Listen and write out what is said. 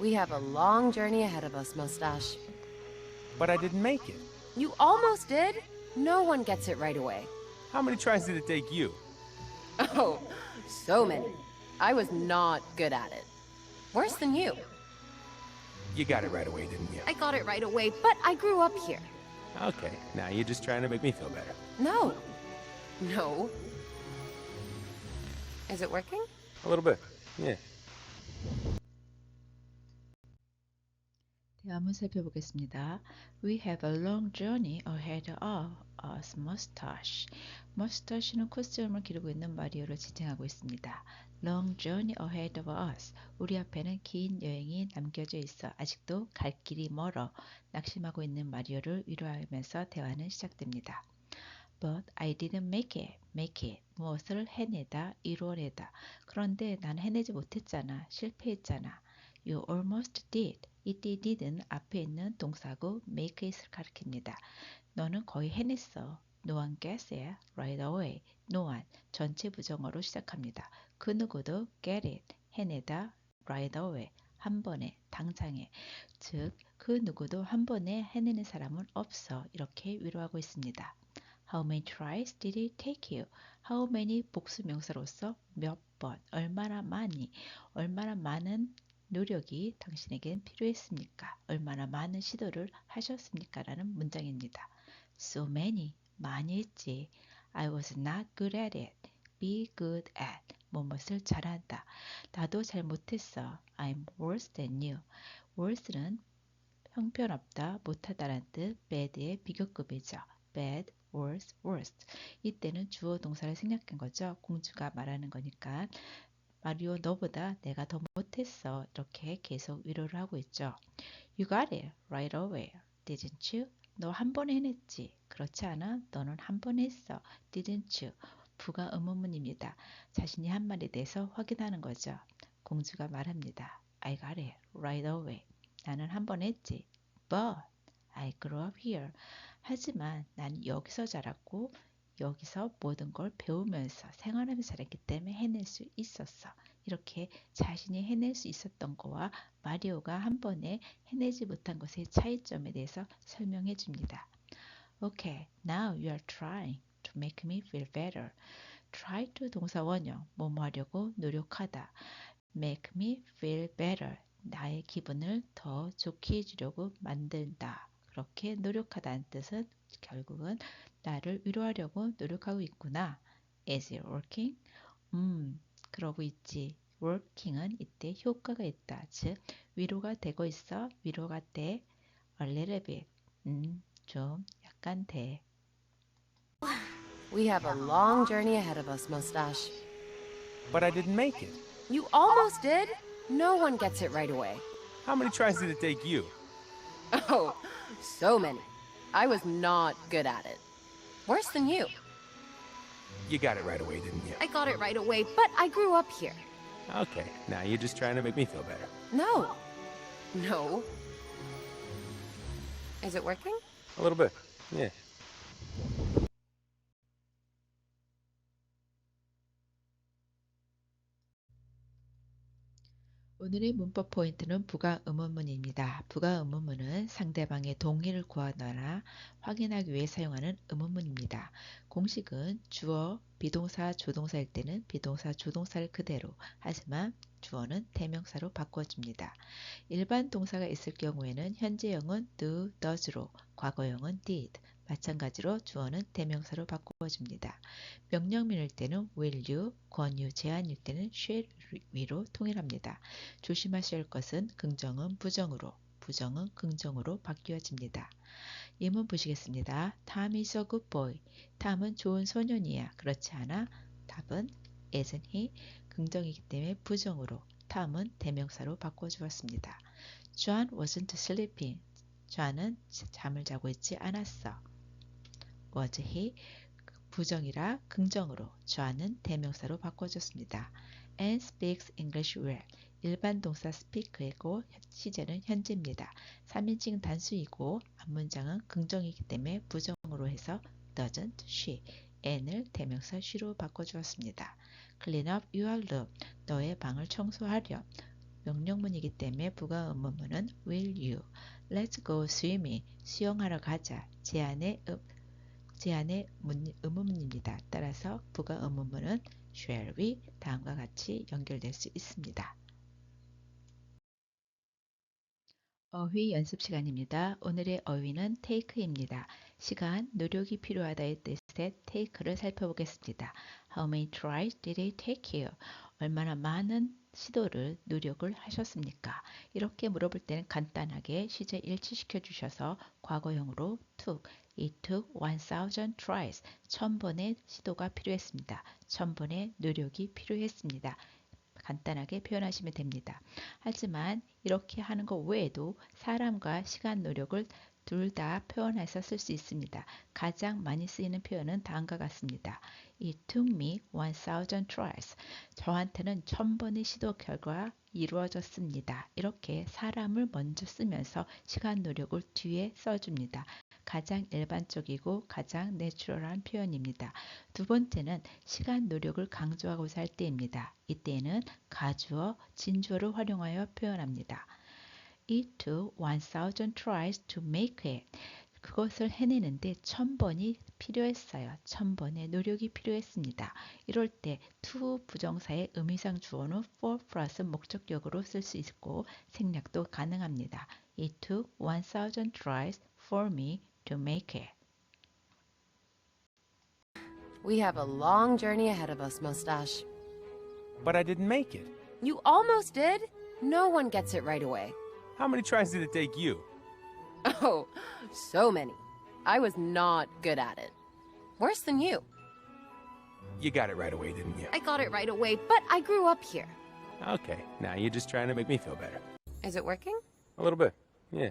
We have a long journey ahead of us, Mustache. But I didn't make it. You almost did. No one gets it right away. How many tries did it take you? Oh, so many. I was not good at it. Worse than you. You got it right away, didn't you? I got it right away, but I grew up here. Okay, now you're just trying to make me feel better. No. No. Is it working? A little bit. Yeah. 대화문 살펴보겠습니다. We have a long journey ahead of us, mustache. mustache는 코스염을 기르고 있는 마리오를 지칭하고 있습니다. long journey ahead of us. 우리 앞에는 긴 여행이 남겨져 있어 아직도 갈 길이 멀어 낙심하고 있는 마리오를 위로하면서 대화는 시작됩니다. But I didn't make it, make it. 무엇을 해내다, 이루어내다. 그런데 난 해내지 못했잖아. 실패했잖아. You almost did. 이때 did은 앞에 있는 동사고 make it을 가리킵니다. 너는 거의 해냈어. No one gets it right away. No one 전체 부정어로 시작합니다. 그 누구도 get it 해내다 right away 한 번에 당장에 즉 그 누구도 한 번에 해내는 사람은 없어 이렇게 위로하고 있습니다. How many tries did it take you? How many 복수 명사로서 몇 번, 얼마나 많이, 얼마나 많은 노력이 당신에겐 필요했습니까? 얼마나 많은 시도를 하셨습니까? 라는 문장입니다. So many, 많이 했지. I was not good at it. Be good at. 뭐뭇을 잘한다. 나도 잘 못했어. I'm worse than you. worse는 형편없다, 못하다라는 뜻, bad의 비교급이죠. bad, worse, worst. 이때는 주어 동사를 생략한 거죠. 공주가 말하는 거니까. 마리오 너보다 내가 더 못 했어. 이렇게 계속 위로를 하고 있죠. You got it right away, didn't you? 너 한 번에 해냈지. 그렇지 않아? 너는 한 번 했어. didn't you? 부가 의문문입니다. 자신이 한 말에 대해서 확인하는 거죠. 공주가 말합니다. I got it right away. 나는 한 번 했지. But I grew up here. 하지만 난 여기서 자랐고 여기서 모든 걸 배우면서 생활하면서 자랐기 때문에 해낼 수 있었어. 이렇게 자신이 해낼 수 있었던 거와 마리오가 한 번에 해내지 못한 것의 차이점에 대해서 설명해 줍니다. Okay, now you are trying to make me feel better. try to 동사 원형, 뭐뭐 하려고 노력하다. make me feel better. 나의 기분을 더 좋게 해주려고 만든다. 그렇게 노력하다는 뜻은 결국은 나를 위로하려고 노력하고 있구나. Is it working? 음, 그러고 있지. working은 이때 효과가 있다. 즉, 위로가 되고 있어. 위로가 돼. a little bit. 음, 좀 약간 돼. We have a long journey ahead of us, Mustache. But I didn't make it. You almost did. No one gets it right away. How many tries did it take you? Oh, so many. I was not good at it. Worse than you. You got it right away, didn't you? I got it right away, but I grew up here. Okay, now you're just trying to make me feel better. No. No. Is it working? A little bit. Yeah. 오늘의 문법 포인트는 부가 의문문입니다. 부가 의문문은 상대방의 동의를 구하거나 확인하기 위해 사용하는 의문문입니다. 공식은 주어, 비동사, 조동사일 때는 비동사, 조동사를 그대로 하지만 주어는 대명사로 바꿔줍니다. 일반 동사가 있을 경우에는 현재형은 do, does로, 과거형은 did, 마찬가지로 주어는 대명사로 바꿔줍니다. 명령문일 때는 will you, 권유, 제한일 때는 shall 위로 통일합니다. 조심하셔야 할 것은 긍정은 부정으로, 부정은 긍정으로 바뀌어집니다. 예문 보시겠습니다. Tom is a good boy. 탐은 좋은 소년이야. 그렇지 않아? 답은 isn't he? 긍정이기 때문에 부정으로, 탐은 대명사로 바꿔주었습니다. John wasn't sleeping. John은 잠을 자고 있지 않았어. He? 부정이라 긍정으로, John은 대명사로 바꿔줬습니다. and speaks English well. 일반 동사 speak이고 시제는 현재입니다. 3인칭 단수이고 앞문장은 긍정이기 때문에 부정으로 해서 doesn't she n을 대명사 she로 바꿔주었습니다. clean up your room. 너의 방을 청소하렴. 명령문이기 때문에 부가 의문문은 will you. Let's go swimming. 수영하러 가자. 제안의 음, 제안의 문, 의문문입니다. 따라서 부가 의문문은 shall we 다음과 같이 연결될 수 있습니다. 어휘 연습 시간입니다. 오늘의 어휘는 take입니다. 시간, 노력이 필요하다의 뜻의 take를 살펴보겠습니다. How many tries did it take you? 얼마나 많은 시도를, 노력을 하셨습니까? 이렇게 물어볼 때는 간단하게 시제 일치시켜 주셔서 과거형으로 took, it took 1000 tries, 천 번의 시도가 필요했습니다. 천 번의 노력이 필요했습니다. 간단하게 표현하시면 됩니다. 하지만 이렇게 하는 것 외에도 사람과 시간 노력을 둘 다 표현해서 쓸 수 있습니다. 가장 많이 쓰이는 표현은 다음과 같습니다. It took me 1000 tries. 저한테는 천 번의 시도 결과 이루어졌습니다. 이렇게 사람을 먼저 쓰면서 시간 노력을 뒤에 써줍니다. 가장 일반적이고 가장 내추럴한 표현입니다. 두 번째는 시간 노력을 강조하고자 할 때입니다. 이때는 가주어, 진주어를 활용하여 표현합니다. It took 1000 tries to make it. 그것을 해내는데 천 번이 필요했어요. 천 번의 노력이 필요했습니다. 이럴 때 to 부정사의 의미상 주어는 for 플러스 목적격으로 쓸 수 있고 생략도 가능합니다. It took 1000 tries for me to make it. We have a long journey ahead of us, Mustache. But I didn't make it. You almost did. No one gets it right away. How many tries did it take you? Oh, so many. I was not good at it. Worse than you. You got it right away, didn't you? I got it right away, but I grew up here. Okay, now you're just trying to make me feel better. Is it working? A little bit. Yeah.